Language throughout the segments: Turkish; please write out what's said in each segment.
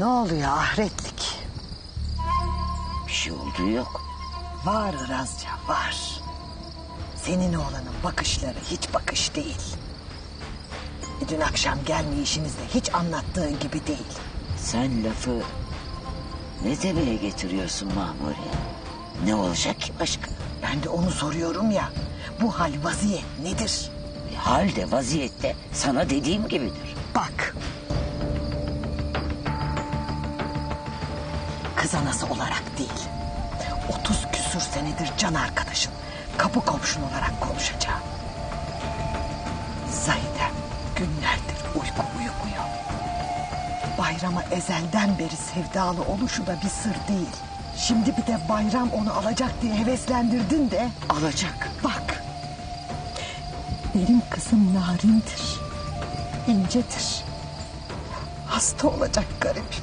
Ne oluyor ahretlik? Bir şey olduğu yok. Var Irazca var. Senin oğlanın bakışları hiç bakış değil. E, Dün akşam gelmeyişinizde hiç anlattığın gibi değil. Sen lafı ne demeye getiriyorsun Mahmure? Ne olacak ki başka? Ben de onu soruyorum ya. Bu hal vaziyet nedir? Halde vaziyette sana dediğim gibidir. Bak. Kız anası olarak değil. 30 küsür senedir can arkadaşın, kapı komşun olarak konuşacağım. Zahide günlerdir uyku uyumuyor. Bayrama ezelden beri sevdalı oluşu da bir sır değil. Şimdi bir de bayram onu alacak diye heveslendirdin de Alacak. Bak. Benim kızım narindir. incedir. Hasta olacak garip.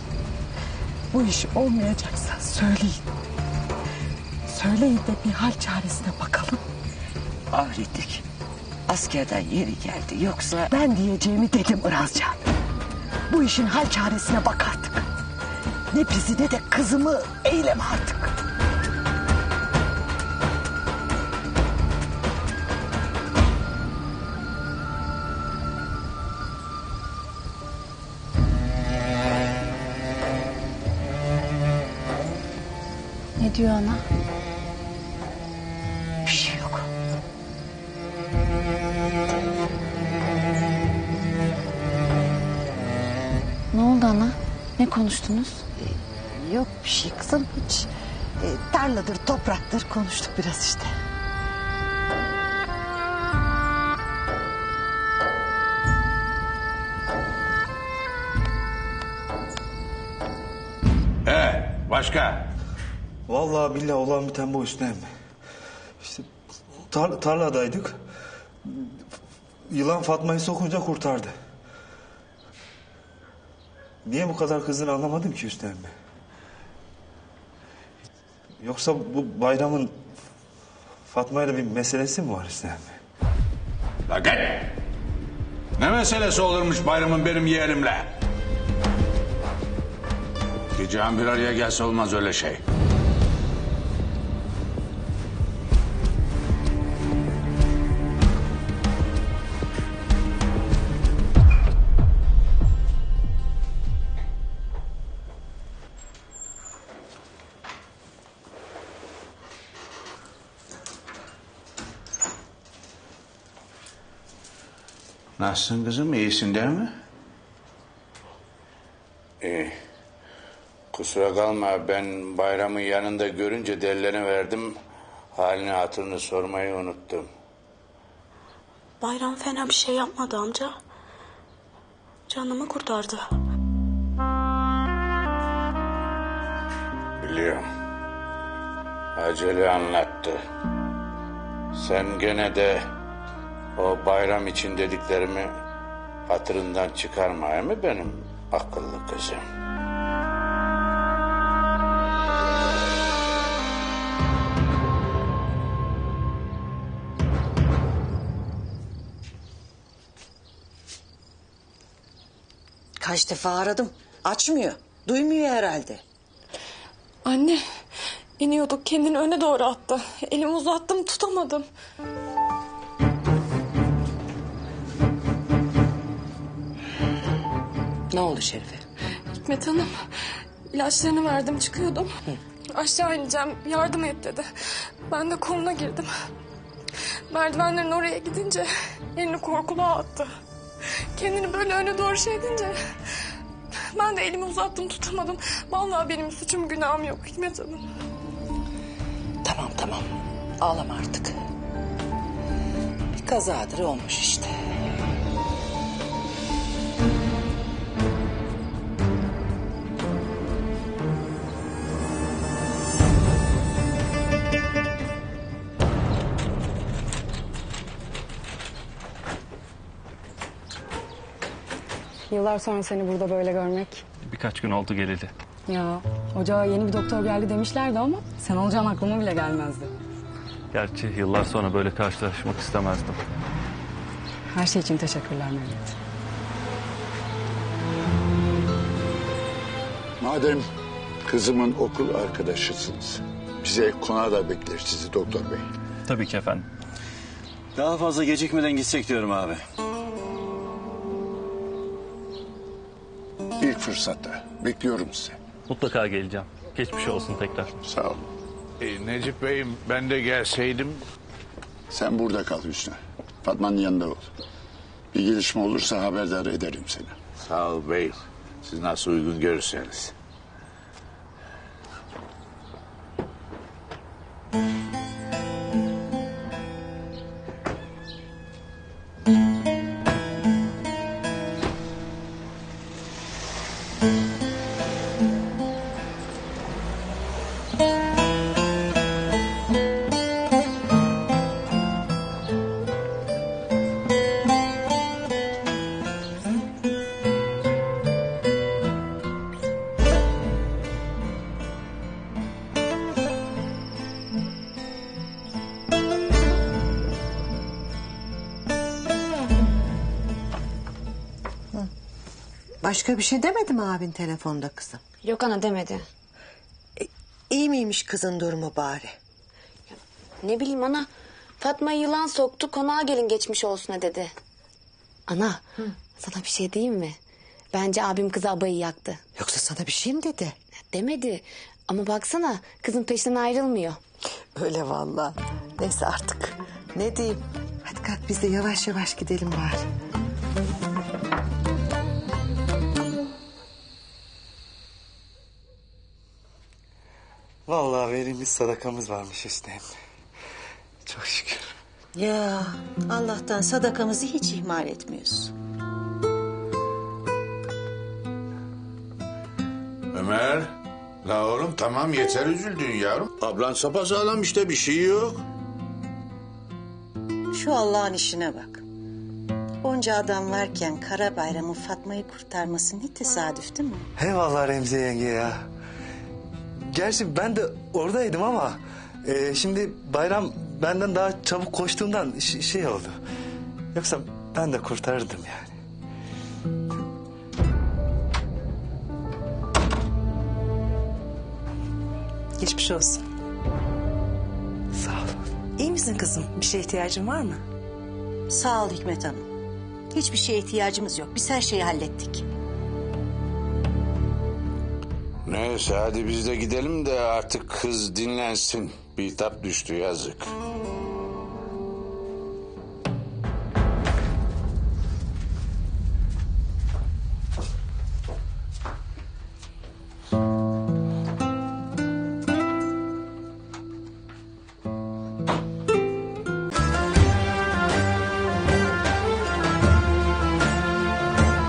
Bu iş olmayacaksa söyleyin. Söyleyin de bir hal çaresine bakalım. Ahretlik. Askerden yeni geldi yoksa... Ben diyeceğimi dedim Irazcan. Bu işin hal çaresine bak artık. Ne bizi ne de kızımı eyleme artık. Ne diyor ana? Bir şey yok. Ne oldu ana? Ne konuştunuz? Yok bir şey kızım hiç. E, tarladır topraktır konuştuk biraz işte. He, başka? Vallahi billahi olan biten bu Hüsnü emmi. İşte tar- tarladaydık. Yılan Fatma'yı sokunca kurtardı. Niye bu kadar kızdığını anlamadım ki Hüsnü emmi. Yoksa bu bayramın Fatma'yla bir meselesi mi var Hüsnü emmi? La gel. Ne meselesi olurmuş bayramın benim yeğenimle? İki cihan bir araya gelse olmaz öyle şey. Nasılsın kızım? İyisin değil mi? İyi. Kusura kalma ben bayramın yanında görünce dellerini verdim. Halini hatırını sormayı unuttum. Bayram fena bir şey yapmadı amca. Canımı kurtardı. Biliyorum. Acele anlattı. Sen gene de o bayram için dediklerimi hatırından çıkarma mi benim akıllı kızım? Kaç defa aradım. Açmıyor. Duymuyor herhalde. Anne iniyorduk kendini öne doğru attı. Elimi uzattım tutamadım. Ne oldu Şerife? Hikmet Hanım ilaçlarını verdim çıkıyordum. Aşağı ineceğim yardım et dedi. Ben de koluna girdim. Merdivenlerin oraya gidince elini korkuluğa attı. Kendini böyle öne doğru şey edince ben de elimi uzattım tutamadım. Vallahi benim suçum günahım yok Hikmet Hanım. Tamam tamam. Ağlama artık. Bir kazadır olmuş işte. Yıllar sonra seni burada böyle görmek. Birkaç gün oldu geleli. Ya ocağa yeni bir doktor geldi demişlerdi ama sen olacağın aklıma bile gelmezdi. Gerçi yıllar sonra böyle karşılaşmak istemezdim. Her şey için teşekkürler Mehmet. Madem kızımın okul arkadaşısınız, bize konağa da bekler sizi doktor bey. Tabii ki efendim. Daha fazla gecikmeden gitsek diyorum abi. İlk fırsatta bekliyorum sizi. Mutlaka geleceğim. Geçmiş olsun tekrar. Sağ olun. E, Necip Bey'im ben de gelseydim. Sen burada kal Hüsnü. Fatma'nın yanında ol. Bir gelişme olursa haberdar ederim seni. Sağ ol beyim. Siz nasıl uygun görürseniz. Başka bir şey demedi mi abin telefonda kızım? Yok ana demedi. İyi miymiş kızın durumu bari? Ne bileyim ana. Fatma yılan soktu konağa gelin geçmiş olsuna dedi. Ana sana bir şey diyeyim mi? Bence abim kızı abayı yaktı. Yoksa sana bir şey mi dedi? Demedi. Ama baksana kızın peşinden ayrılmıyor. Öyle vallahi. Neyse artık. Ne diyeyim? Hadi kalk biz de yavaş yavaş gidelim bari. Verilmiş sadakamız varmış emmi. Çok şükür. Ya Allah'tan sadakamızı hiç ihmal etmiyoruz. Ömer. La oğlum tamam yeter üzüldün yavrum. Ablan sapasağlam işte bir şey yok. Şu Allah'ın işine bak. Onca adam varken Kara Bayram'ın Fatma'yı kurtarması ne tesadüf değil mi? Eyvallah Remziye yenge ya. Gerçi ben de oradaydım ama... e, şimdi bayram benden daha çabuk koştuğumdan ş- şey oldu. Yoksa ben de kurtarırdım yani. Geçmiş olsun. Sağ ol. İyi misin kızım? Bir şeye ihtiyacın var mı? Sağ ol Hikmet Hanım. Hiçbir şeye ihtiyacımız yok. Biz her şeyi hallettik. Neyse hadi biz de gidelim de artık kız dinlensin. Bir tap düştü yazık.